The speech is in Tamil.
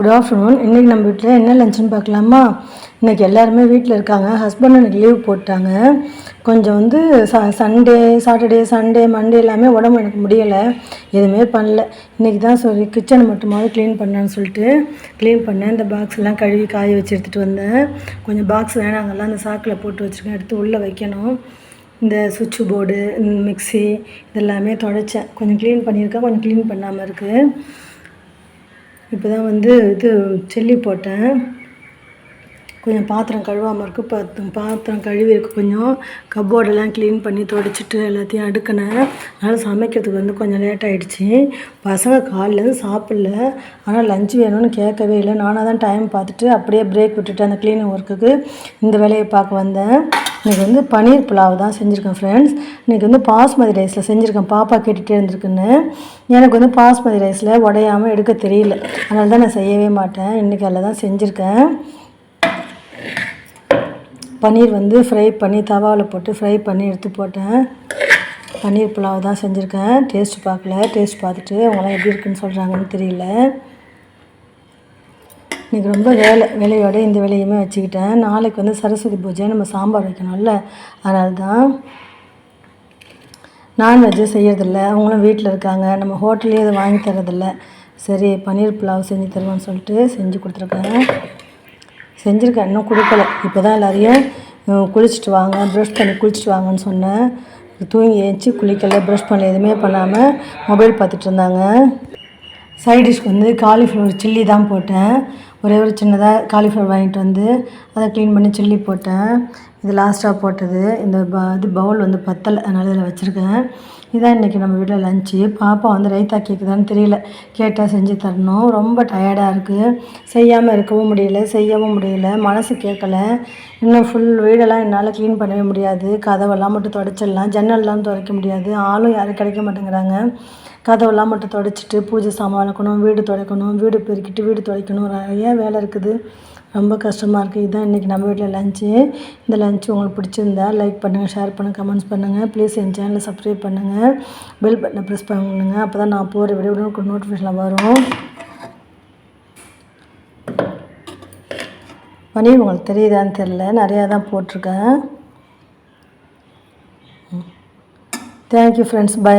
குட் ஆஃப்டர்நூன் இன்றைக்கி நம்ம வீட்டில் என்ன லஞ்சுன்னு பார்க்கலாமா? இன்றைக்கி எல்லாருமே வீட்டில் இருக்காங்க. ஹஸ்பண்ட் எனக்கு லீவ் போட்டாங்க. கொஞ்சம் வந்து ச சண்டே சாட்டர்டே சண்டே மண்டே எல்லாமே உடம்பு எனக்கு முடியலை. எதுவுமே பண்ணல. இன்றைக்கி தான் சொல்லி கிச்சனை மட்டுமாவது க்ளீன் பண்ணேன்னு சொல்லிட்டு க்ளீன் பண்ணேன். இந்த பாக்ஸ் எல்லாம் கழுவி காய வச்சு எடுத்துகிட்டு வந்தேன். கொஞ்சம் பாக்ஸ் வேணாங்கெல்லாம் அந்த சாக்கில் போட்டு வச்சுருக்கேன். எடுத்து உள்ளே வைக்கணும். இந்த சுவிட்ச் போர்டு மிக்ஸி இதெல்லாமே தொடச்சேன். கொஞ்சம் க்ளீன் பண்ணியிருக்கேன். கொஞ்சம் க்ளீன் பண்ணாமல் இருக்குது இப்போ தான் வந்து இது செல்லி போட்டேன். கொஞ்சம் பாத்திரம் கழுவாமல் இருக்குது பாத்திரம் பாத்திரம் கழுவி இருக்குது கொஞ்சம் கப்போர்டெல்லாம் க்ளீன் பண்ணி துடைச்சிட்டு எல்லாத்தையும் அடுக்கினேன். அதனால் சமைக்கிறதுக்கு வந்து கொஞ்சம் லேட் ஆகிடுச்சி பசங்க காலிலேருந்து சாப்பிடல. ஆனால் லஞ்ச் வேணும்னு கேட்கவே இல்லை. நானாக தான் டைம் பார்த்துட்டு அப்படியே பிரேக் விட்டுட்டு அந்த க்ளீனிங் ஒர்க்குக்கு இந்த வேலையை பார்க்க வந்தேன். இன்றைக்கி வந்து பன்னீர் புலாவ் தான் செஞ்சுருக்கேன் ஃப்ரெண்ட்ஸ் இன்றைக்கி வந்து பாஸ்மதி ரைஸில் செஞ்சுருக்கேன் பாப்பா கேட்டுகிட்டே இருந்திருக்குன்னு. எனக்கு வந்து பாஸ்மதி ரைஸில் உடையாமல் எடுக்க தெரியல. அதனால தான் நான் செய்யவே மாட்டேன். இன்றைக்கி அதில் தான் செஞ்சுருக்கேன். பன்னீர் வந்து ஃப்ரை பண்ணி தவாவில் போட்டு ஃப்ரை பண்ணி எடுத்து போட்டேன். பன்னீர் புலாவ் தான் செஞ்சுருக்கேன். டேஸ்ட் பார்க்கல. டேஸ்ட் பார்த்துட்டு அவங்களாம் எப்படி இருக்குன்னு சொல்கிறாங்கன்னு தெரியல. இன்றைக்கி ரொம்ப வேலை வேலையோட இந்த வேலையுமே வச்சுக்கிட்டேன். நாளைக்கு வந்து சரஸ்வதி பூஜை நம்ம சாம்பார் வைக்கணும்ல. அதனால தான் நான்வெஜ்ஜு செய்யறதில்ல. அவங்களும் வீட்டில் இருக்காங்க. நம்ம ஹோட்டல்லே அதை வாங்கி தரதில்ல சரி பன்னீர் புலாவ் செஞ்சு தருவோம்னு சொல்லிட்டு செஞ்சு கொடுத்துருக்கேன். செஞ்சுருக்கேன். இன்னும் கொடுக்கல. இப்போ தான் எல்லாரையும் குளிச்சுட்டு வாங்க ப்ரஷ் பண்ணி குளிச்சுட்டு வாங்கன்னு சொன்னேன். தூங்கி ஏஞ்சி குளிக்கல ப்ரஷ் பண்ணல எதுவுமே பண்ணாமல் மொபைல் பார்த்துட்டு இருந்தாங்க. சைட் டிஷ்க்கு வந்து காலிஃப்ளவர் சில்லி தான் போட்டேன். ஒரே ஒரு சின்னதாக காலிஃப்ளவர் வாங்கிட்டு வந்து அதை க்ளீன் பண்ணி சில்லி போட்டேன். இது லாஸ்ட்டாக போட்டது. இந்த ப இது பவுல் வந்து பத்தலை. அதனால் இதில் வச்சுருக்கேன். இதான் இன்றைக்கி நம்ம வீட்டில் லஞ்சு பாப்பா வந்து ரைத்தா கேட்குதான்னு தெரியல. கேட்டால் செஞ்சு தரணும். ரொம்ப டயர்டாக இருக்குது செய்யாமல் இருக்கவும் முடியல செய்யவும் முடியல. மனசு கேட்கல. இன்னும் ஃபுல் வீடெல்லாம் என்னால் க்ளீன் பண்ணவே முடியாது. கதவெல்லாம் மட்டும் தொடச்சிடலாம். ஜன்னல்லாம் துடைக்க முடியாது. ஆளும் யாரும் கிடைக்க மாட்டேங்கிறாங்க. கதவெல்லாம் மட்டும் தொடச்சிட்டு பூஜை சாமான் வளர்க்கணும் வீடு துடைக்கணும் வீடு பெருக்கிட்டு வீடு துடைக்கணும். நிறைய வேலை இருக்குது? ரொம்ப கஷ்டமாக இருக்குது இதுதான் இன்றைக்கி நம்ம வீட்டில் லஞ்சு இந்த லஞ்சு உங்களுக்கு பிடிச்சிருந்தா லைக் பண்ணுங்கள் ஷேர் பண்ணுங்கள் கமெண்ட்ஸ் பண்ணுங்கள் ப்ளீஸ் என் சேனலை சப்ஸ்கிரைப் பண்ணுங்கள் பெல் பட்டனை ப்ரெஸ் பண்ணுங்க அப்போ தான் நான் போகிற வீடியோ உங்களுக்கு நோட்டிஃபிகேஷன் வரும். மணி உங்களுக்கு தெரியுதான்னு தெரில நிறையா தான் போட்டிருக்கேன். Thank you friends by